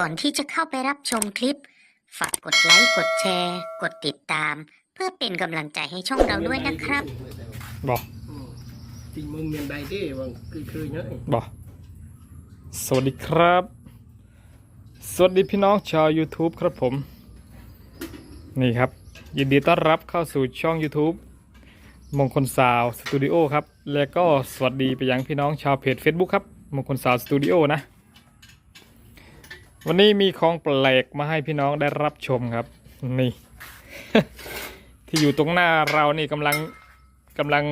ก่อนที่จะเข้าไปรับชมคลิป ฝากกดไลค์ กดแชร์ กดติดตาม เพื่อเป็นกำลังใจให้ช่องเราด้วยนะครับ บอกจริงมึงเมียนใดเด้วังคือคือเนาะบอกสวัสดีครับ สวัสดีพี่น้องชาว YouTube ครับผม นี่ครับ ยินดีต้อนรับเข้าสู่ช่อง YouTube มงคลสาวสตูดิโอครับ และก็สวัสดีไปยังพี่น้องชาวเพจ Facebook ครับ มงคลสาวสตูดิโอนะ วันนี้มีของแปลกมาให้พี่น้องได้รับชมครับ นี่ ที่อยู่ตรงหน้าเรานี่กำลังกำลัง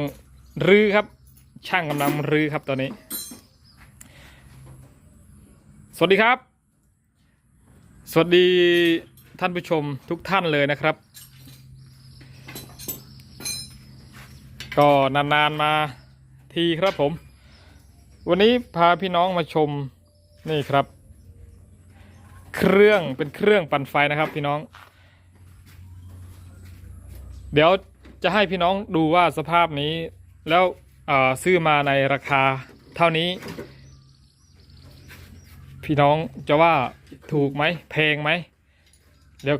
รื้อครับ ช่างกำลังรื้อครับตอนนี้ สวัสดีครับ สวัสดีท่านผู้ชมทุกท่านเลยนะครับ ก็นานๆมาทีครับผม วันนี้พาพี่น้องมาชมนี่ครับ เครื่องเป็นเครื่องปั่นไฟนะครับ พี่น้อง เดี๋ยวจะให้พี่น้องดูว่าสภาพนี้แล้วซื้อมาในราคาเท่านี้ พี่น้องจะว่าถูกไหมแพงไหมเดี๋ยว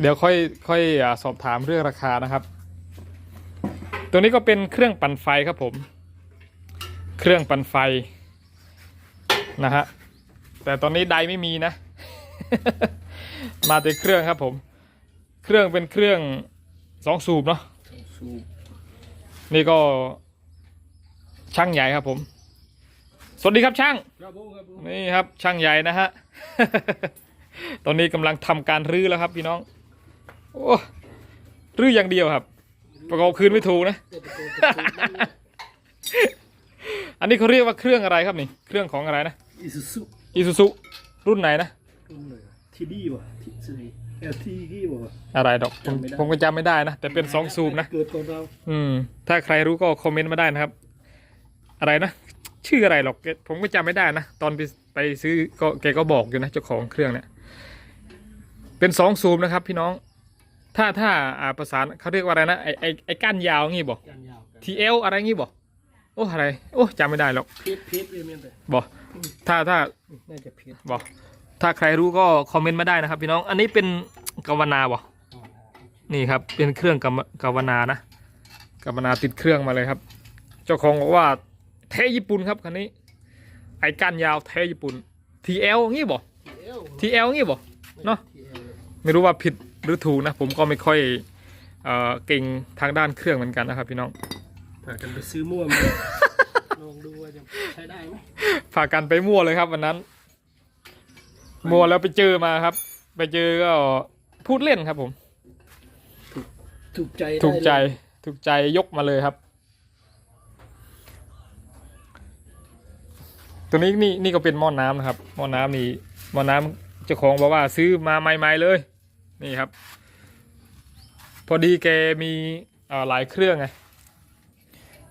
เดี๋ยวค่อยค่อยอสอบถามเรื่องราคานะครับ ตัวนี้ก็เป็นเครื่องปั่นไฟครับผม เครื่องปั่นไฟนะฮะ แต่ตอนนี้ไดไม่มีนะ มาแต่เครื่องครับผม เครื่องเป็นเครื่องสองสูบเนาะสูบนี่ก็ช่างใหญ่ครับผม สวัสดีครับช่างครับผมครับผมนี่ครับช่างใหญ่นะฮะ ตอนนี้กำลังทำการรื้อแล้วครับพี่น้อง โอ้รื้ออย่างเดียวครับ ประกอบคืนไม่ถูกนะเด็ดโกนตะปูนั่นเนี่ยอันนี้เขาเรียกว่าเครื่องอะไรครับนี่ เครื่องของอะไรนะอิซูซุ อีซูซุรุ่นไหนนะรุ่นเลยทีดีวะทีซีเอลทีกี่วะอะไรดอกผมจำไม่ได้ ผมก็จำไม่ได้นะ แต่เป็นสองซูมนะ เกิดก่อนเราอืม ถ้าใครรู้ก็คอมเมนต์มาได้นะครับ อะไรนะ ชื่ออะไรหรอกแกผมก็จำไม่ได้นะ ตอนไปไปซื้อก็แกก็บอกอยู่นะเจ้าของเครื่องเนี่ย เป็นสองซูมนะครับ พี่น้อง ถ้าถ้าอ่าภาษาเขาเรียกว่าอะไรนะไอไอไอก้านยาวงี้บอก กันยาวกัน TL อะไรงี้บอก โอ้อะไรโอ้จำไม่ได้หรอกเพชรเพชรเลยเมียนแต่บอกถ้าถ้าน่าจะเพชรบอกถ้าใครรู้ก็คอมเมนต์มาได้นะครับ พี่น้องอันนี้เป็นกาวนาบอกนี่ครับเป็นเครื่องกำกาวนานะกาวนาติดเครื่องมาเลยครับ เจ้าของบอกว่าแท้ญี่ปุ่นครับคันนี้ ไอ้ก้านยาวแท้ญี่ปุ่น TL งี้บอกเอล TL งี้บอกเนาะไม่รู้ว่าผิดหรือถูกนะ ผมก็ไม่ค่อยเอเก่งทางด้านเครื่องเหมือนกันนะครับพี่น้อง พากันไปซื้อมั่วมาลองดูว่าจะใช้ได้ไหมพากันไปมั่วเลยครับวันนั้น มั่วแล้วไปเจอมาครับ ไปเจอก็พูดเล่นครับผม ถูกใจได้ถูกใจ เลยถูกใจยกมาเลยครับ ตัวนี้นี่นี่ก็เป็นหม้อน้ำนะครับ หม้อน้ำนี่หม้อน้ำเจ้าของบอกว่าซื้อมาใหม่ๆเลย นี่ครับ พอดีแกมีเอ่อหลายเครื่องไง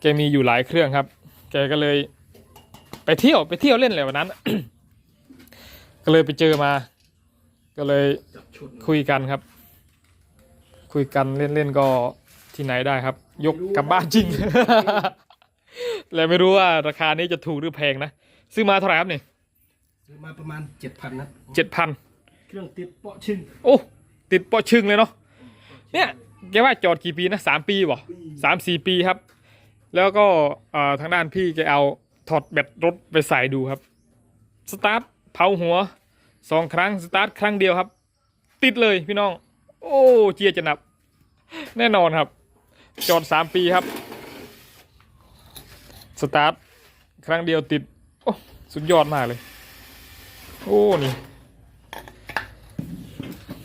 แกมีอยู่หลายเครื่องครับ แกก็เลย ไปเที่ยวไปเที่ยวเล่นเลยวันนั้น ก็เลยไปเจอมา ก็เลยจับชุดคุยกันครับ คุยกันเล่นๆก็ที่ไหนได้ครับ ยกกลับบ้านจริงแล้วไม่รู้ว่าราคานี้จะถูกหรือแพงนะ ซื้อมาเท่าไหร่ครับนี่ซื้อมาประมาณเจ็ดพันนะเจ็ดพันเครื่องติดเปาะชึ่งโอ้ติดปอชึงเลยเนาะเนี่ยแกว่าจอดกี่ปีนะสามปีบ่สามสี่ปีครับ แล้วก็ทางด้านพี่แกเอาถอดแบตรถไปใส่ดูครับ สตาร์ทเผาหัวสองครั้งสตาร์ทครั้งเดียวครับ ติดเลยพี่น้อง โอ้เจียจะหนับ แน่นอนครับ จอดสามปีครับ สตาร์ทครั้งเดียวติด โอ้ สุดยอดมากเลย โอ้ นี่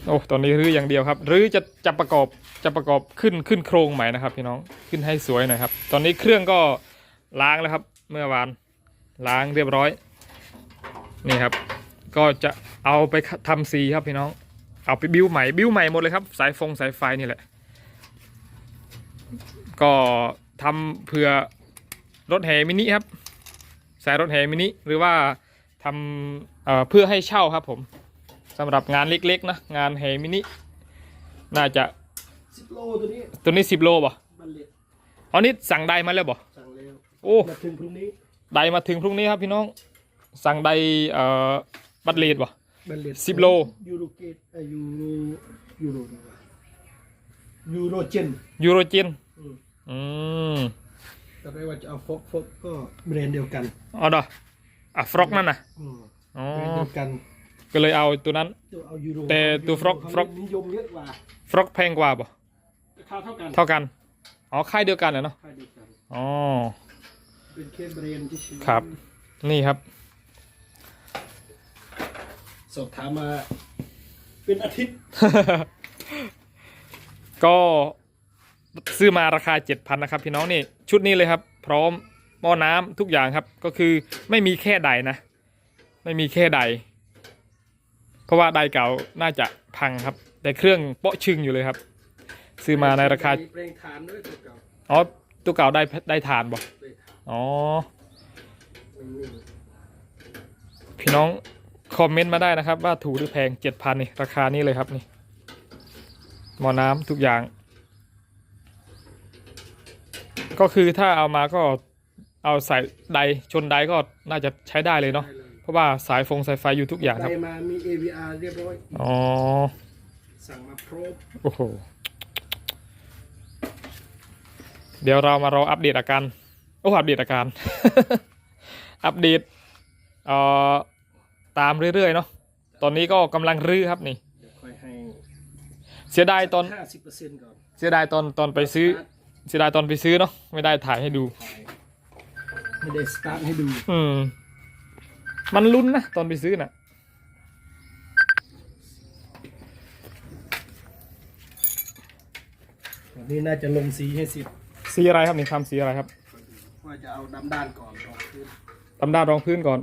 โอ้ตอนนี้รื้ออย่างเดียวครับรื้อจะจะประกอบจะประกอบขึ้นขึ้นโครงใหม่นะครับ พี่น้องขึ้นให้สวยหน่อยครับ ตอนนี้เครื่องก็ล้างแล้วครับ เมื่อวานล้างเรียบร้อย นี่ครับ ก็จะเอาไปทำสีครับพี่น้อง เอาไปบิ้วใหม่บิ้วใหม่หมดเลยครับ สายฟงสายไฟนี่แหละ ก็ทำเผื่อรถแห่มินิครับ สายรถแห่มินิหรือว่าทำเอ่อเพื่อให้เช่าครับผม สำหรับงานเล็กๆนะงานแห่มินิน่าจะสิบโลตัวนี้ตัวนี้สิบโลบ่บัลเล็ตอันนี้สั่งใดมาแล้วบ่สั่งแล้วโอ้มาถึงพรุ่งนี้ใดมาถึงพรุ่งนี้ครับพี่น้อง สั่งใดเอ่อบัตรเลดบ่บัลเลตสิบโลยูโรเกตเอ่อยูโรยูโรนะวะยูโรเจนยูโรจินอืมอืมตอนแรกว่าจะเอาฟอกฟอกก็แบรนด์เดียวกันเอ๋อดออะฟรอกนั่นน่ะอืมอ๋อแบรนด์เดียวกัน ก็เลยเอาตัวนั้น ตัวเอายูโรแต่ตัว Frog เขา Frog นิยมเยอะกว่าฟรอกแพงกว่าบ่ราคาเท่ากันเท่ากัน อ๋อ ค่ายเดียวกันเหรอเนาะ ค่าเดียวกันอ๋อ เป็นแค่แบรนด์ที่ชื่อครับ นี่ครับ สอบถามมา เป็นอาทิตย์ก็ซื้อมาราคา 7,000นะครับพี่น้องนี่ชุดนี้เลยครับ พร้อมหม้อน้ำทุกอย่างครับ ก็คือไม่มีแค่ใดนะ ไม่มีแค่ใด เพราะว่าใดเก่าน่าจะพังครับ แต่เครื่องเปาะชึงอยู่เลยครับ ซื้อมาในราคาแปลงฐานด้วยตัวเก่าอ๋อตัวเก่าได้ได้ทานบ่เลยฐานอ๋อ มันนี่พี่น้องคอมเมนต์มาได้นะครับ ว่าถูกหรือแพง7,000นี่ราคานี้เลยครับนี่หม้อน้ำทุกอย่าง ก็คือถ้าเอามาก็เอาใส่ไดชนไดก็น่าจะใช้ได้เลยเนาะ ได้เลยเพ ราะว่าสายฟงสายไฟอยู่ทุกอย่างครับ ได้มามี AVR เรียบร้อย อ๋อ สั่งมาพรบโอ้โห เดี๋ยวเรามารออัปเดตอาการ โอ้อัปเดตอาการ อัปเดตเอ่อตามเรื่อยๆเนาะ ตอนนี้ก็กำลังรื้อครับนี่ เดี๋ยวค่อยให้เสียดายตอน ห้าสิบเปอร์เซ็นต์ก่อนเสียดายตอนตอนไปซื้อ เสียดายตอนไปซื้อเนาะ ไม่ได้ถ่ายให้ดูถ่ายไม่ได้สตาร์ทให้ดู อืม มันลุ้นนะ ตอนไปซื้อน่ะวันนี้น่าจะลงสีให้สิบสีอะไรครับนี่ทำสีอะไรครับว่าจะเอาดำด้านก่อนรองพื้นดำด้านรองพื้นก่อน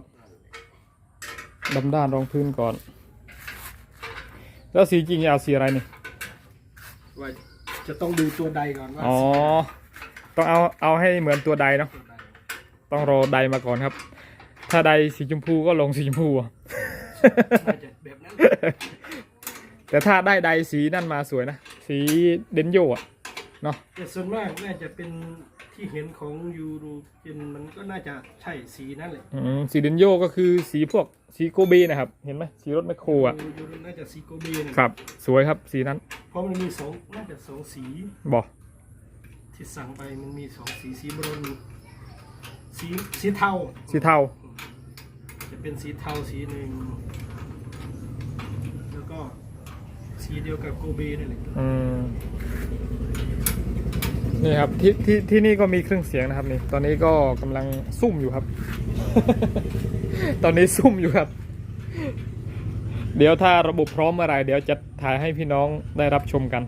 ดำด้านรองพื้นก่อน แล้วสีจริงจะเอาสีอะไรนี่ว่าจะต้องดูตัวใดก่อนว่าอ๋อต้องเอาเอาให้เหมือนตัวใดเนาะตัวใดต้องรอใดมาก่อนครับ ถ้าใดสีชมพูก็ลงสีชมพูอะน่าจะแบบนั้นแต่ถ้าได้ใดสีนั่นมาสวยนะ สีเดนโยอะเนาะแต่ส่วนมากน่าจะเป็นที่เห็นของยูโรเจนมันก็น่าจะใช่สีนั่นแหละอืมสีเดนโยก็คือสีพวกสีโกเบนะครับ เห็นไหมสีรถแมคโครอะยูโรน่าจะสีโกเบนะครับ สวยครับสีนั้น เพราะมันมีสองน่าจะสองสีบอก ที่สั่งไปมันมีสองสีสีบรอนสีสีเทาสีเทา จะเป็นสีเทาสีหนึ่ง แล้วก็สีเดียวกับโกเบนั่นแหละอืมนี่ครับที่ที่ที่นี่ก็มีเครื่องเสียงนะครับนี่ ตอนนี้ก็กำลังซุ่มอยู่ครับ ตอนนี้ซุ่มอยู่ครับ เดี๋ยวถ้าระบบพร้อมเมื่อไหรเดี๋ยวจะถ่ายให้พี่น้องได้รับชมกัน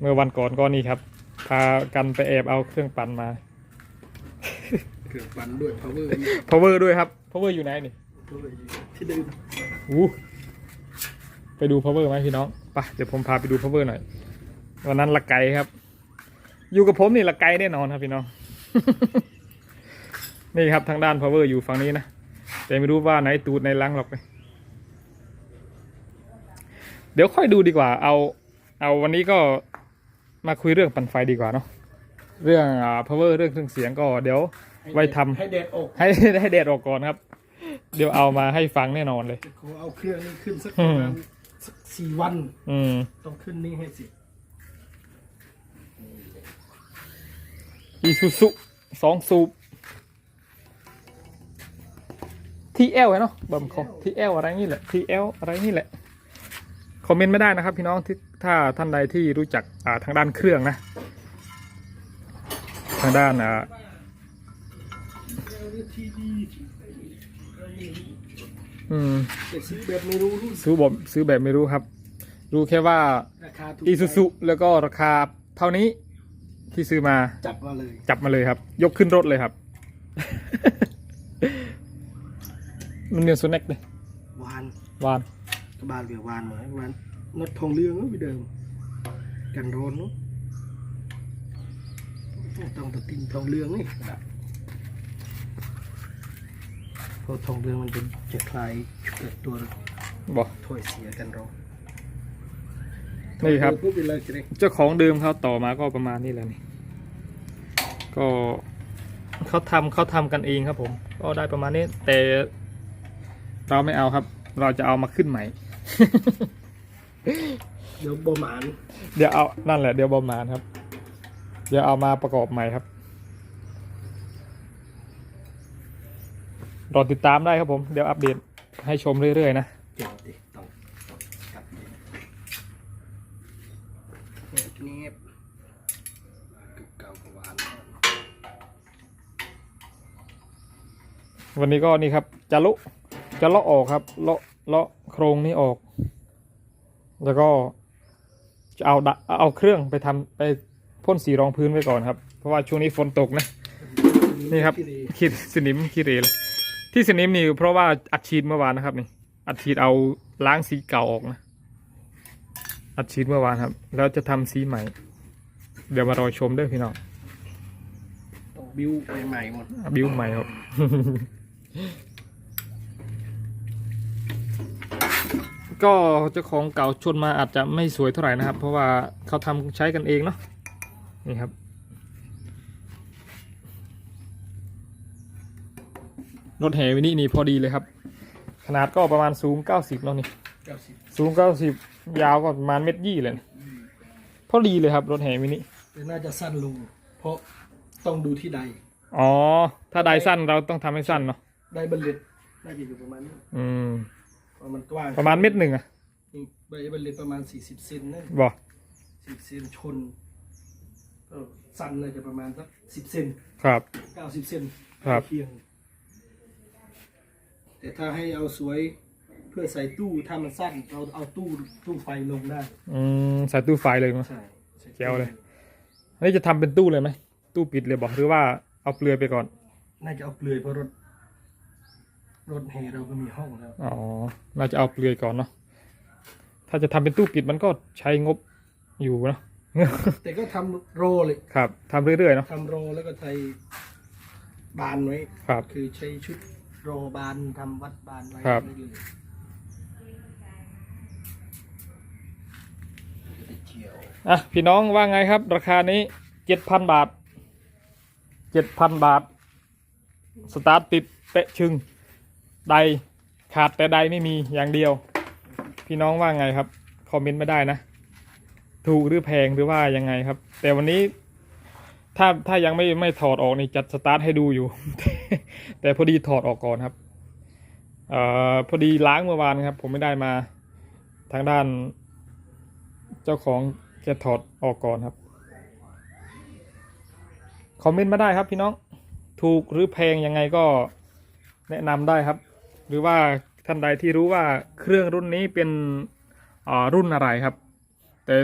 เมื่อวันก่อนก็นี่ครับ พากันไปแอบเอาเครื่องปั่นมา เครื่องปั่นด้วย power power ด้วยครับ power อยู่ไหนนี่ power ที่เดิมอู้ไปดู power ไหมพี่น้องไปเดี๋ยวผมพาไปดู power หน่อยวันนั้นละไกครับ อยู่กับผมนี่ละไกแน่นอนครับพี่น้อง นี่ครับทางด้าน power อยู่ฝั่งนี้นะ แต่ไม่รู้ว่าไหนตูดในลังหรอกเลยเดี๋ยวค่อยดูดีกว่า เอา เอาวันนี้ก็มาคุยเรื่องปั่นไฟดีกว่าเนาะ เรื่องอ่า power เรื่องเครื่องเสียงก็เดี๋ยว ไว้ทำให้แดดออกให้ให้แดดออกก่อนครับ เดี๋ยวเอามาให้ฟังแน่นอนเลย ขอเอาเครื่องนี้ขึ้นสักประมาณสักสี่วัน อืม ต้องขึ้นนี่ให้สิอีซูซุสองสูบทีเอลเนาะเบิ่มคอทีเอลอะไรนี่แหละทีเอลอะไรนี่แหละ คอมเมนต์ไม่ได้นะครับ พี่น้องที่ถ้าท่านใดที่รู้จักอ่าทางด้านเครื่องนะ ทางด้านอ่า อืมแต่ซื้อแบบไม่รู้รุ่นซื้อแบบซื้อแบบไม่รู้ครับ รู้แค่ว่าราคาถูกอีซูซุแล้วก็ราคาเท่านี้ที่ซื้อมาจับมาเลย จับมาเลยครับ ยกขึ้นรถเลยครับ มันเนียนสแน็คเลยวานวานกระบาลเหลือวานเหมือนวานน็อตทองเรืองไปเดิมกันโรนเนาะต้องตัดตินทองเรืองนี่เพ ราะทองเรืองมันจะจะคลายเกิดตัวบอกถ้วยเสียกันโรนนี่ครับพูดไปเลยจะได้เจ้าของเดิมเขาต่อมาก็ประมาณนี้แหละนี่ ก็เขาทำเขาทำกันเองครับผม ก็ได้ประมาณนี้ แต่เราไม่เอาครับ เราจะเอามาขึ้นใหม่ เดี๋ยวบหมาน เดี๋ยวเอานั่นแหละเดี๋ยวบอมมานครับ เดี๋ยวเอามาประกอบใหม่ครับ รอติดตามได้ครับผม เดี๋ยวอัปเดตให้ชมเรื่อยๆนะเดี๋ยวดิต้องต้องกลับดิเนี่ยนี่เก่าๆกับหวานวันนี้ก็นี่ครับจะลุจะเลาะออกครับ เลาะเลาะโครงนี้ออก แล้วก็จะเอาดะเอาเครื่องไปทำไปพ่นสีรองพื้นไว้ก่อนครับ เพราะว่าช่วงนี้ฝนตกนะ นี่ครับที่ดีขีดสนิมขีดเรเลย ที่สนิมนี่เพราะว่าอัดฉีดเมื่อวานนะครับนี่อัดฉีดเอาล้างสีเก่าออกนะอัดฉีดเมื่อวานครับ แล้วจะทำสีใหม่ เดี๋ยวมารอชมด้วยพี่น้องต้องบิ้วใหม่ๆหมดบิวใหม่ครับก็เจ้าของเก่าชนมาอาจจะไม่สวยเท่าไหร่นะครับ เพราะว่าเขาทำใช้กันเองเนาะนี่ครับ รถแห่วินี่นี่พอดีเลยครับ ขนาดก็ประมาณสูงเก้าสิบเนาะนี่เก้าสิบสูงเก้าสิบยาวก็ประมาณเม็ดยี่เลยนะพอดีเลยครับรถแห่วินี่แต่น่าจะสั้นลง เพราะต้องดูที่ใด อ๋อ ถ้าไดสั้นเราต้องทำให้สั้นเนาะใดบัลเลตน่าจะอยู่ประมาณนี้อืมเพราะมันกว้างประมาณเม็ดหนึ่งอะนี่ใบบัลเลตประมาณสี่สิบเซนนั่นบอกสิบเซนชนก็สั้นเลยจะประมาณสักสิบเซนครับเก้าสิบเซนครับเคียง แต่ถ้าให้เอาสวยเพื่อใส่ตู้ถ้ามันสั้นเราเอาตู้ตู้ไฟลงได้อืมใส่ตู้ไฟเลยมั้ย ใช่ใส่ตู้แจ๋วเลย อันนี้จะทำเป็นตู้เลยไหมตู้ปิดเลยบอกหรือว่าเอาเปลือยไปก่อนน่าจะเอาเปลือยเพราะรถรถแห่เราก็มีห้องแล้วอ๋อน่าจะเอาเปลือยก่อนเนาะถ้าจะทำเป็นตู้ปิดมันก็ใช้งบอยู่เนาะ แต่ก็ทำโรเลยครับทำเรื่อยๆเนาะทำโรแล้วก็ใช้บานไว้ ครับ คือใช้ชุด โรบานทำวัดบานไว้ครับได้เลยจะได้เจียวอะพี่น้องว่าไงครับ ราคานี้เจ็ดพันบาทเจ็ดพันบาท สตาร์ทติดเปะชึงใดขาดแต่ใดไม่มีอย่างเดียว พี่น้องว่าไงครับ คอมเมนต์ไม่ได้นะ ถูกหรือแพงหรือว่ายังไงครับ แต่วันนี้ ถ้าถ้ายังไม่ไม่ถอดออกนี่จัดสตาร์ทให้ดูอยู่ แต่ แต่พอดีถอดออกก่อนครับออพอดีล้างเมื่อวานครับ ผมไม่ได้มาทางด้าน เจ้าของแกถอดออกก่อนครับคอมเมนต์มาได้ครับพี่น้องถูกหรือแพงยังไงก็แนะนำได้ครับ หรือว่าท่านใดที่รู้ว่าเครื่องรุ่นนี้เป็นอ่ารุ่นอะไรครับ แต่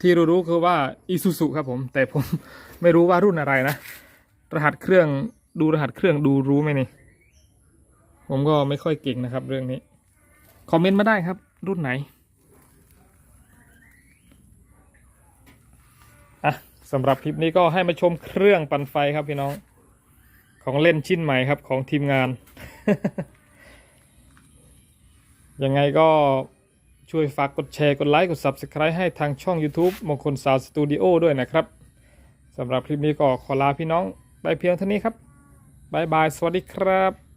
ที่รู้ๆคือว่าอีซูซุครับผม แต่ผมไม่รู้ว่ารุ่นอะไรนะ รหัสเครื่อง ดูรหัสเครื่องดูรู้ไหมนี่ ผมก็ไม่ค่อยเก่งนะครับ เรื่องนี้ คอมเมนต์มาได้ครับ รุ่นไหน อะสำหรับคลิปนี้ก็ให้มาชมเครื่องปั่นไฟครับพี่น้อง ของเล่นชิ้นใหม่ครับของทีมงาน ยังไงก็ช่วยฝากกดแชร์ กดไลค์ กด Subscribe ให้ทางช่อง YouTube มงคลสาวสตูดิโอด้วยนะครับสำหรับคลิปนี้ก็ขอลาพี่น้องไปเพียงเท่านี้ครับ บายบาย สวัสดีครับ